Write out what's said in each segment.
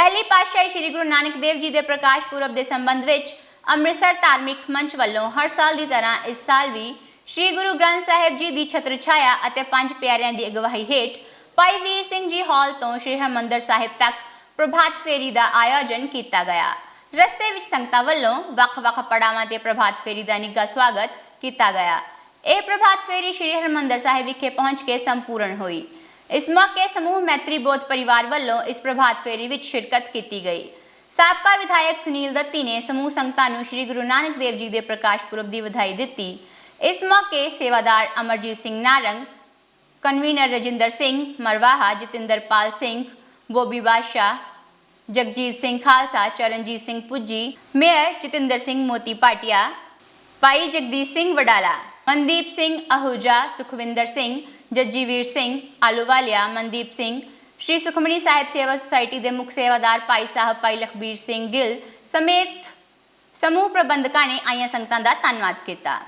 ਪਹਿਲੀ ਪਾਤਸ਼ਾਹੀ ਸ੍ਰੀ ਗੁਰੂ ਨਾਨਕ ਦੇਵ ਜੀ ਦੇ ਪ੍ਰਕਾਸ਼ ਪੁਰਬ ਦੇ ਸੰਬੰਧ ਵਿੱਚ ਅੰਮ੍ਰਿਤਸਰ ਧਾਰਮਿਕ ਮੰਚ ਵੱਲੋਂ ਹਰ ਸਾਲ ਦੀ ਤਰ੍ਹਾਂ ਇਸ ਸਾਲ ਵੀ ਸ੍ਰੀ ਗੁਰੂ ਗ੍ਰੰਥ ਸਾਹਿਬ ਜੀ ਦੀ ਛਤਰ ਛਾਇਆ ਅਤੇ ਪੰਜ ਪਿਆਰਿਆਂ ਦੀ ਅਗਵਾਈ ਹੇਠ ਭਾਈ ਵੀਰ ਸਿੰਘ ਜੀ ਹਾਲ ਤੋਂ ਸ੍ਰੀ ਹਰਿਮੰਦਰ ਸਾਹਿਬ ਤੱਕ ਪ੍ਰਭਾਤ ਫੇਰੀ ਦਾ ਆਯੋਜਨ ਕੀਤਾ ਗਿਆ। ਰਸਤੇ ਵਿੱਚ ਸੰਗਤਾਂ ਵੱਲੋਂ ਵੱਖ-ਵੱਖ ਪੜਾਵਾਂ ਤੇ ਪ੍ਰਭਾਤ ਫੇਰੀ ਦਾ ਨਿੱਘਾ ਸਵਾਗਤ ਕੀਤਾ ਗਿਆ। ਇਹ ਪ੍ਰਭਾਤ ਫੇਰੀ ਸ੍ਰੀ ਹਰਿਮੰਦਰ ਸਾਹਿਬ ਵਿਖੇ ਪਹੁੰਚ ਕੇ ਸੰਪੂਰਨ ਹੋਈ। ਇਸ ਮੌਕੇ ਸਮੂਹ ਮੈਤਰੀ ਬੋਧ ਪਰਿਵਾਰ ਵੱਲੋਂ ਇਸ ਪ੍ਰਭਾਤ ਫੇਰੀ ਵਿੱਚ ਸ਼ਿਰਕਤ ਕੀਤੀ ਗਈ। ਸਾਬਕਾ ਵਿਧਾਇਕ ਸੁਨੀਲ ਦੱਤੀ ਨੇ ਸਮੂਹ ਸੰਗਤਾਂ ਨੂੰ ਸ੍ਰੀ ਗੁਰੂ ਨਾਨਕ ਦੇਵ ਜੀ ਦੇ ਪ੍ਰਕਾਸ਼ ਪੁਰਬ ਦੀ ਵਧਾਈ ਦਿੱਤੀ। ਇਸ ਮੌਕੇ ਸੇਵਾਦਾਰ ਅਮਰਜੀਤ ਸਿੰਘ ਨਾਰੰਗ, ਕਨਵੀਨਰ ਰਜਿੰਦਰ ਸਿੰਘ ਮਰਵਾਹਾ ਜਤਿੰਦਰਪਾਲ ਸਿੰਘ, ਬੋਬੀ ਬਾਦਸ਼ਾਹ, ਜਗਜੀਤ ਸਿੰਘ ਖਾਲਸਾ, ਚਰਨਜੀਤ ਸਿੰਘ ਪੁੱਜੀ, ਮੇਅਰ ਜਤਿੰਦਰ ਸਿੰਘ ਮੋਤੀ ਪਾਟਿਆ, ਭਾਈ ਜਗਦੀਸ਼ ਸਿੰਘ ਵਡਾਲਾ ਮਨਦੀਪ ਸਿੰਘ ਅਹੂਜਾ ਸੁਖਵਿੰਦਰ ਸਿੰਘ, ਜੱਜੀਵੀਰ ਸਿੰਘ ਆਲੂਵਾਲੀਆ, ਮਨਦੀਪ ਸਿੰਘ, ਸ਼੍ਰੀ ਸੁਖਮਣੀ ਸਾਹਿਬ ਸੇਵਾ ਸੁਸਾਇਟੀ ਦੇ ਮੁੱਖ ਸੇਵਾਦਾਰ ਭਾਈ ਸਾਹਿਬ ਭਾਈ ਲਖਬੀਰ ਸਿੰਘ ਗਿੱਲ ਸਮੇਤ ਸਮੂਹ ਪ੍ਰਬੰਧਕਾਂ ਨੇ ਆਈਆਂ ਸੰਗਤਾਂ ਦਾ ਧੰਨਵਾਦ ਕੀਤਾ।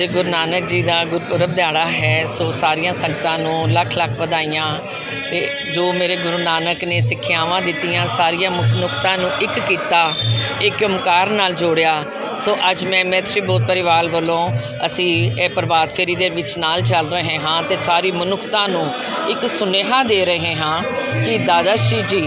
ਅੱਜ ਗੁਰੂ ਨਾਨਕ ਜੀ ਦਾ ਗੁਰਪੁਰਬ ਦਿਹਾੜਾ ਹੈ, ਸੋ ਸਾਰੀਆਂ ਸੰਗਤਾਂ ਨੂੰ ਲੱਖ ਲੱਖ ਵਧਾਈਆਂ। ਤੇ ਜੋ ਮੇਰੇ ਗੁਰੂ ਨਾਨਕ ਨੇ ਸਿੱਖਿਆਵਾਂ ਦਿੱਤੀਆਂ, ਸਾਰੀਆਂ ਮੁੱਖ ਨੁਕਤਾਂ ਨੂੰ ਇੱਕ ਕੀਤਾ, ਇੱਕ ਓਮਕਾਰ ਨਾਲ ਜੋੜਿਆ। ਸੋ ਅੱਜ ਮੈਂ ਮੈਤਰੀ ਬੋਧ ਪਰਿਵਾਰ ਵੱਲੋਂ ਅਸੀਂ ਇਹ ਪ੍ਰਭਾਤ ਫੇਰੀ ਦੇ ਵਿੱਚ ਨਾਲ ਚੱਲ ਰਹੇ ਹਾਂ ਤੇ ਸਾਰੀ ਮਨੁੱਖਤਾ ਨੂੰ ਇੱਕ ਸੁਨੇਹਾ ਦੇ ਰਹੇ ਹਾਂ ਕਿ ਦਾਦਾ ਸ਼੍ਰੀ ਜੀ,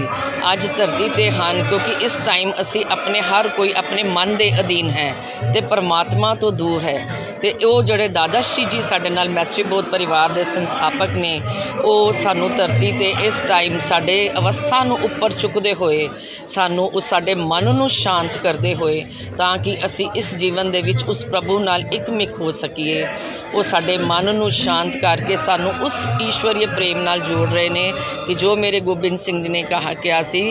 ਅੱਜ ਧਰਤੀ ਤੇ ਹਨ, ਕਿਉਂਕਿ ਇਸ ਟਾਈਮ ਅਸੀਂ ਆਪਣੇ ਹਰ ਕੋਈ ਆਪਣੇ ਮਨ ਦੇ ਅਧੀਨ ਹੈ ਤੇ ਪਰਮਾਤਮਾ ਤੋਂ ਦੂਰ ਹੈ। ਤੇ ਉਹ ਜਿਹੜੇ ਦਾਦਾ ਸ਼੍ਰੀ ਜੀ ਸਾਡੇ ਨਾਲ ਮੈਤਰੀ ਬੋਧ ਪਰਿਵਾਰ ਦੇ ਸੰਸਥਾਪਕ ਨੇ, ਉਹ ਸਾਨੂੰ ਧਰਤੀ ਤੇ ਇਸ ਟਾਈਮ ਸਾਡੇ ਅਵਸਥਾ ਨੂੰ ਉੱਪਰ ਚੁੱਕਦੇ ਹੋਏ, ਸਾਨੂੰ ਉਸ ਸਾਡੇ ਮਨ ਨੂੰ ਸ਼ਾਂਤ ਕਰਦੇ ਹੋਏ ਤਾਂ ਕਿ ਅਸੀਂ ਇਸ ਜੀਵਨ ਦੇ ਵਿੱਚ ਉਸ ਪ੍ਰਭੂ ਨਾਲ ਇੱਕਮਿਕ ਹੋ ਸਕੀਏ। ਉਹ ਸਾਡੇ ਮਨ ਨੂੰ ਸ਼ਾਂਤ ਕਰਕੇ ਸਾਨੂੰ ਉਸ ਈਸ਼ਵਰੀ ਪ੍ਰੇਮ ਨਾਲ ਜੋੜ ਰਹੇ ਨੇ ਕਿ ਜੋ ਮੇਰੇ ਗੋਬਿੰਦ ਸਿੰਘ ਜੀ ਨੇ ਕਹਾ ਕਿਹਾ ਸੀ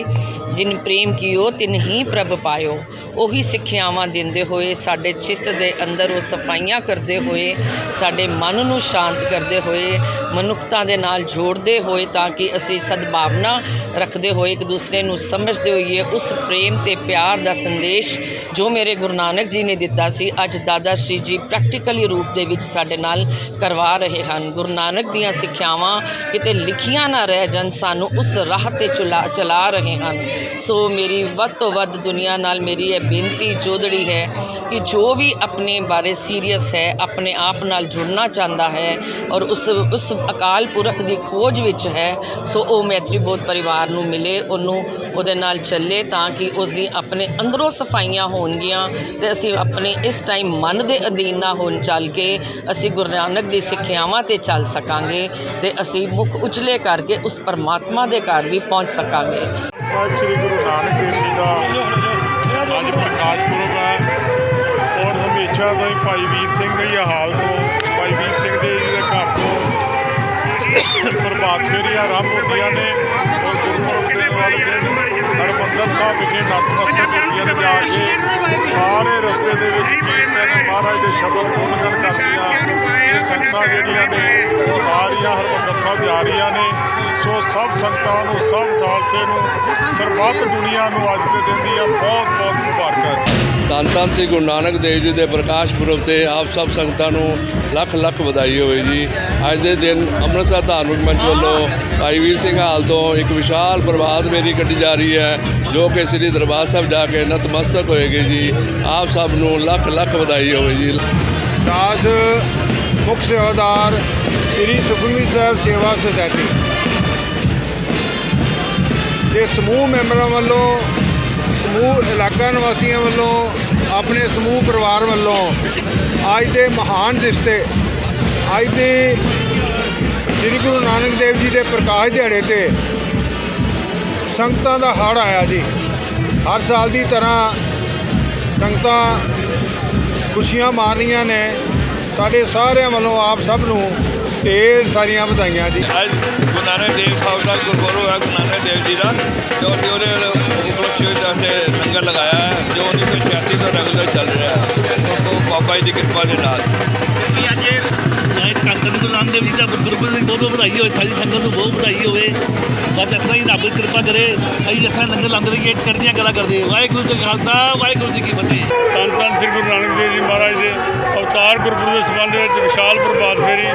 ਜਿਨ ਪ੍ਰੇਮ ਕੀਓ, ਤਿਨ ਹੀ ਪ੍ਰਭ ਪਾਇਓ। ਉਹੀ ਸਿੱਖਿਆਵਾਂ ਦਿੰਦੇ ਹੋਏ, ਸਾਡੇ ਚਿੱਤ ਦੇ ਅੰਦਰ ਉਹ ਸਫਾਈਆਂ ਕਰਦੇ ਹੋਏ, ਸਾਡੇ ਮਨ ਨੂੰ ਸ਼ਾਂਤ ਕਰਦੇ ਹੋਏ, ਮਨੁੱਖਤਾ ਦੇ ਨਾਲ ਜੋੜਦੇ ਹੋਏ ਤਾਂ ਕਿ ਅਸੀਂ ਸਦਭਾਵਨਾ ਰੱਖਦੇ ਹੋਏ ਇੱਕ ਦੂਸਰੇ ਨੂੰ ਸਮਝਦੇ ਹੋਈਏ, ਉਸ ਪ੍ਰੇਮ ਤੇ ਪਿਆਰ ਦਾ ਸੰਦੇਸ਼ ਜੋ ਮੇਰੇ ਗੁਰੂ ਨਾਨਕ ਜੀ ਨੇ ਦਿੱਤਾ ਸੀ, ਅੱਜ ਦਾਦਾ ਸ਼੍ਰੀ ਜੀ ਪ੍ਰੈਕਟੀਕਲੀ ਰੂਪ ਦੇ ਵਿੱਚ ਸਾਡੇ ਨਾਲ ਕਰਵਾ ਰਹੇ ਹਨ। ਗੁਰੂ ਨਾਨਕ ਦੀਆਂ ਸਿੱਖਿਆਵਾਂ ਕਿਤੇ ਲਿਖੀਆਂ ਨਾ ਰਹਿ ਜਾਣ, ਸਾਨੂੰ ਉਸ ਰਾਹ ਤੇ ਚਲਾ ਚਲਾ ਰਹੇ ਹਨ। ਸੋ ਮੇਰੀ ਵੱਧ ਤੋਂ ਵੱਧ ਦੁਨੀਆ ਨਾਲ ਮੇਰੀ ਇਹ ਬੇਨਤੀ ਜੋਦੜੀ ਹੈ ਕਿ ਜੋ ਵੀ ਆਪਣੇ ਬਾਰੇ ਸੀਰੀਅਸ ਹੈ, ਆਪਣੇ ਆਪ ਨਾਲ ਜੁੜਨਾ ਚਾਹੁੰਦਾ ਹੈ ਔਰ ਉਸ ਉਸ ਅਕਾਲ ਪੁਰਖ ਦੀ ਖੋਜ ਵਿੱਚ ਹੈ, ਸੋ ਉਹ ਮੈਤਰੀ ਬੋਧ ਪਰਿਵਾਰ ਨੂੰ ਮਿਲੇ, ਉਹਨੂੰ ਉਹਦੇ ਨਾਲ ਚੱਲੇ ਤਾਂ ਕਿ ਉਸ ਦੀ ਆਪਣੇ ਅੰਦਰੋਂ ਸਫਾਈਆਂ ਹੋਣਗੀਆਂ ਤੇ ਅਸੀਂ ਆਪਣੇ ਇਸ ਟਾਈਮ ਮਨ ਦੇ ਅਧੀਨ ਨਾ ਹੋਣ ਚੱਲ ਕੇ ਅਸੀਂ ਗੁਰੂ ਨਾਨਕ ਦੀ ਸਿੱਖਿਆਵਾਂ ਤੇ ਚੱਲ ਸਕਾਂਗੇ ਤੇ ਅਸੀਂ ਮੁਖ ਉਚਲੇ ਕਰਕੇ ਉਸ ਪਰਮਾਤਮਾ ਦੇ ਘਰ ਵੀ ਪਹੁੰਚ ਸਕਾਂਗੇ। ਸਾਹਿਬ ਸ੍ਰੀ ਗੁਰੂ ਨਾਨਕ ਦੇਵ ਜੀ ਦਾ। ਅੱਜ ਪ੍ਰਕਾਸ਼ ਪੁਰਬ ਹੈ ਔਰ ਹਮੇਸ਼ਾ ਤੋਂ ਹੀ ਭਾਈ ਵੀਰ ਸਿੰਘ ਦੀ ਹਾਲ ਤੋਂ, ਭਾਈ ਵੀਰ ਸਿੰਘ ਦੇ ਜੀ ਦੇ ਘਰ ਤੋਂ ਪ੍ਰਭਾਤ ਫੇਰੀਆਂ ਆਰੰਭ ਹੁੰਦੀਆਂ ਨੇ। ਔਰ ਗੁਰਪੁਰਬ ਦੇ ਵਾਲੇ ਦਿਨ ਹਰਿਮੰਦਰ ਸਾਹਿਬ ਵਿਖੇ ਨਤਮਸਤਕ ਹੁੰਦੀਆਂ ਨੇ ਜਾ ਕੇ ਸਾਰੇ ਰਸਤੇ ਦੇ ਵਿੱਚ ਕੀਰਤਨ ਮਹਾਰਾਜ ਦੇ ਸ਼ਬਦ ਗੁਣਗਣ ਕਰਦੀਆਂ ਇਹ ਸੰਗਤਾਂ ਜਿਹੜੀਆਂ ਨੇ ਉਹ ਸਾਰੀਆਂ ਹਰਿਮੰਦਰ ਸਾਹਿਬ ਜਾ ਰਹੀਆਂ ਨੇ। ਸੋ ਸਭ ਸੰਗਤਾਂ ਨੂੰ ਸਭ ਖਾਲਸੇ ਨੂੰ ਸਰਬੱਤ ਦੁਨੀਆ ਨੂੰ ਅੱਜ ਦੇ ਦਿਨ ਦੀਆਂ ਬਹੁਤ ਬਹੁਤ ਮੁਬਾਰਕਾਂ। ਧੰਨ ਧੰਨ ਸ੍ਰੀ ਗੁਰੂ ਨਾਨਕ ਦੇਵ ਜੀ ਦੇ ਪ੍ਰਕਾਸ਼ ਪੁਰਬ ਤੇ ਆਪ ਸਭ ਸੰਗਤਾਂ ਨੂੰ ਲੱਖ ਲੱਖ ਵਧਾਈ ਹੋਵੇ ਜੀ। ਅੱਜ ਦੇ ਦਿਨ ਅੰਮ੍ਰਿਤਸਰ ਧਾਰਮਿਕ ਮੰਚ ਵੱਲੋਂ ਭਾਈ ਵੀਰ ਸਿੰਘ ਹਾਲ ਤੋਂ ਇੱਕ ਵਿਸ਼ਾਲ ਪ੍ਰਭਾਤ ਮੇਰੀ ਕੱਢੀ ਜਾ ਰਹੀ ਹੈ। ਜੋ ਕਿ ਸ੍ਰੀ ਦਰਬਾਰ ਸਾਹਿਬ ਜਾ ਕੇ ਨਤਮਸਤਕ ਹੋਏਗੀ ਜੀ, ਆਪ ਸਭ ਨੂੰ ਲੱਖ ਲੱਖ ਵਧਾਈ ਹੋਵੇ ਜੀ। ਦਾਸ ਮੁੱਖ ਸੇਵਾਦਾਰ ਸ੍ਰੀ ਸੁਖਮਨੀ ਸਾਹਿਬ ਸੇਵਾ ਸੁਸਾਇਟੀ। ਦੇ ਸਮੂਹ ਮੈਂਬਰਾਂ ਵੱਲੋਂ, ਸਮੂਹ ਇਲਾਕਾ ਨਿਵਾਸੀਆਂ ਵੱਲੋਂ, ਆਪਣੇ ਸਮੂਹ ਪਰਿਵਾਰ ਵੱਲੋਂ ਅੱਜ ਦੇ ਮਹਾਨ ਰਿਸ਼ਤੇ, ਅੱਜ ਦੇ ਸ੍ਰੀ ਗੁਰੂ ਨਾਨਕ ਦੇਵ ਜੀ ਦੇ ਪ੍ਰਕਾਸ਼ ਦਿਹਾੜੇ ਤੇ ਸੰਗਤਾਂ ਦਾ ਹੜ੍ਹ ਆਇਆ ਜੀ। ਹਰ ਸਾਲ ਦੀ ਤਰ੍ਹਾਂ ਸੰਗਤਾਂ ਖੁਸ਼ੀਆਂ ਮਾਰ ਰਹੀਆਂ ਨੇ। ਸਾਡੇ ਸਾਰਿਆਂ ਵੱਲੋਂ ਆਪ ਸਭ ਨੂੰ ਢੇਰ ਸਾਰੀਆਂ ਵਧਾਈਆਂ ਜੀ। ਅੱਜ ਗੁਰੂ ਨਾਨਕ ਦੇਵ ਸਾਹਿਬ ਦਾ ਗੁਰਪੁਰਬ ਹੈ ਗੁਰੂ ਨਾਨਕ ਦੇਵ ਜੀ ਦਾ। ਜੋ ਕਿ ਉਹਦੇ ਉਪਲਕਸ਼ ਵਿੱਚ ਲੰਗਰ ਲਗਾਇਆ ਹੈ, ਜੋ 1986 ਤੋਂ ਰੈਗੂਲਰ ਚੱਲ ਰਿਹਾ ਹੈ। ਬਾਬਾ ਜੀ ਦੀ ਕਿਰਪਾ ਦੇ ਨਾਲ। ਗੁਰਪ੍ਰੀਤ ਦੇਵ ਦੀ ਬਹੁਤ ਬਹੁਤ ਵਧਾਈ ਹੋਵੇ, ਸਾਰੀ ਸੰਗਤ ਨੂੰ ਬਹੁਤ ਵਧਾਈ ਹੋਵੇ। ਬਸ ਇਸ ਤਰ੍ਹਾਂ ਹੀ ਰੱਬ ਦੀ ਕਿਰਪਾ ਕਰੇ, ਅਸੀਂ ਇਸ ਤਰ੍ਹਾਂ ਲੰਗਰ ਲਾਉਂਦੇ ਰਹੀਏ, ਚੜ੍ਹਦੀਆਂ ਕਲਾ ਕਰਦੇ ਵਾਹਿਗੁਰੂ ਜੀ ਖਾਲਸਾ, ਵਾਹਿਗੁਰੂ ਜੀ ਕੀ ਫਤਿਹ। ਧੰਨ ਧੰਨ ਸ੍ਰੀ ਗੁਰੂ ਨਾਨਕ ਦੇਵ ਜੀ ਮਹਾਰਾਜ ਦੇ ਅਵਤਾਰ ਗੁਰਪੁਰਬ ਦੇ ਸੰਬੰਧ ਵਿੱਚ ਵਿਸ਼ਾਲ ਪ੍ਰਭਾਤ ਫੇਰੀ,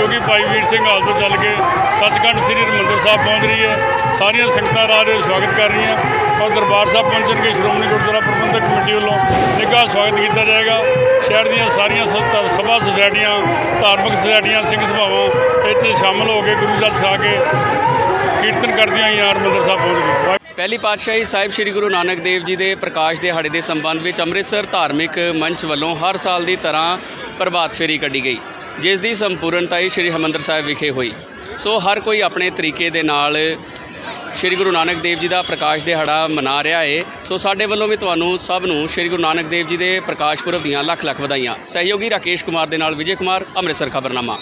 ਜੋ ਕਿ ਭਾਈ ਵੀਰ ਸਿੰਘ ਹਾਲ ਤੋਂ ਚੱਲ ਕੇ ਸੱਚਖੰਡ ਸ੍ਰੀ ਹਰਿਮੰਦਰ ਸਾਹਿਬ ਪਹੁੰਚ ਰਹੀ ਹੈ। ਸਾਰੀਆਂ ਸੰਗਤਾਂ ਰਾਹ ਦੇ ਸਵਾਗਤ ਕਰ ਰਹੀਆਂ। ਔਰ ਦਰਬਾਰ ਸਾਹਿਬ ਪਹੁੰਚਣਗੇ ਸ਼੍ਰੋਮਣੀ ਗੁਰਦੁਆਰਾ ਪ੍ਰਬੰਧਕ ਕਮੇਟੀ ਵੱਲੋਂ ਨਿੱਘਾ ਸਵਾਗਤ ਕੀਤਾ ਜਾਏਗਾ। ਸ਼ਹਿਰ ਦੀਆਂ ਸਾਰੀਆਂ ਸ- ਸਭਾ ਸੁਸਾਇਟੀਆਂ, ਧਾਰਮਿਕ ਸੁਸਾਇਟੀਆਂ, ਸਿੰਘ ਸਭਾਵਾਂ ਇਹ ਸ਼ਾਮਲ ਹੋ ਕੇ ਗੁਰੂ ਜਲ ਛਕਾ ਕੇ ਕੀਰਤਨ ਕਰਦੀਆਂ ਹੀ ਹਰਿਮੰਦਰ ਸਾਹਿਬ ਪਹੁੰਚ ਗਏ। ਪਹਿਲੀ ਪਾਤਸ਼ਾਹੀ ਸਾਹਿਬ ਸ੍ਰੀ ਗੁਰੂ ਨਾਨਕ ਦੇਵ ਜੀ ਦੇ ਪ੍ਰਕਾਸ਼ ਦਿਹਾੜੇ ਦੇ ਸੰਬੰਧ ਵਿੱਚ ਅੰਮ੍ਰਿਤਸਰ ਧਾਰਮਿਕ ਮੰਚ ਵੱਲੋਂ ਹਰ ਸਾਲ ਦੀ ਤਰ੍ਹਾਂ ਪ੍ਰਭਾਤ ਫੇਰੀ ਕੱਢੀ ਗਈ, ਜਿਸ ਦੀ ਸੰਪੂਰਨਤਾ ਹੀ ਸ੍ਰੀ ਹਰਿਮੰਦਰ ਸਾਹਿਬ ਵਿਖੇ ਹੋਈ। ਸੋ ਹਰ ਕੋਈ ਆਪਣੇ ਤਰੀਕੇ ਦੇ ਨਾਲ ਸ੍ਰੀ ਗੁਰੂ ਨਾਨਕ ਦੇਵ ਜੀ ਦਾ ਪ੍ਰਕਾਸ਼ ਦਿਹਾੜਾ ਮਨਾ ਰਿਹਾ ਏ। ਸੋ ਸਾਡੇ ਵੱਲੋਂ ਵੀ ਤੁਹਾਨੂੰ ਸਭ ਨੂੰ ਸ੍ਰੀ ਗੁਰੂ ਨਾਨਕ ਦੇਵ ਜੀ ਦੇ ਪ੍ਰਕਾਸ਼ ਪੁਰਬ ਦੀਆਂ ਲੱਖ ਲੱਖ ਵਧਾਈਆਂ। ਸਹਿਯੋਗੀ ਰਾਕੇਸ਼ ਕੁਮਾਰ ਦੇ ਨਾਲ ਵਿਜੇ ਕੁਮਾਰ, ਅੰਮ੍ਰਿਤਸਰ ਖਬਰਨਾਮਾ।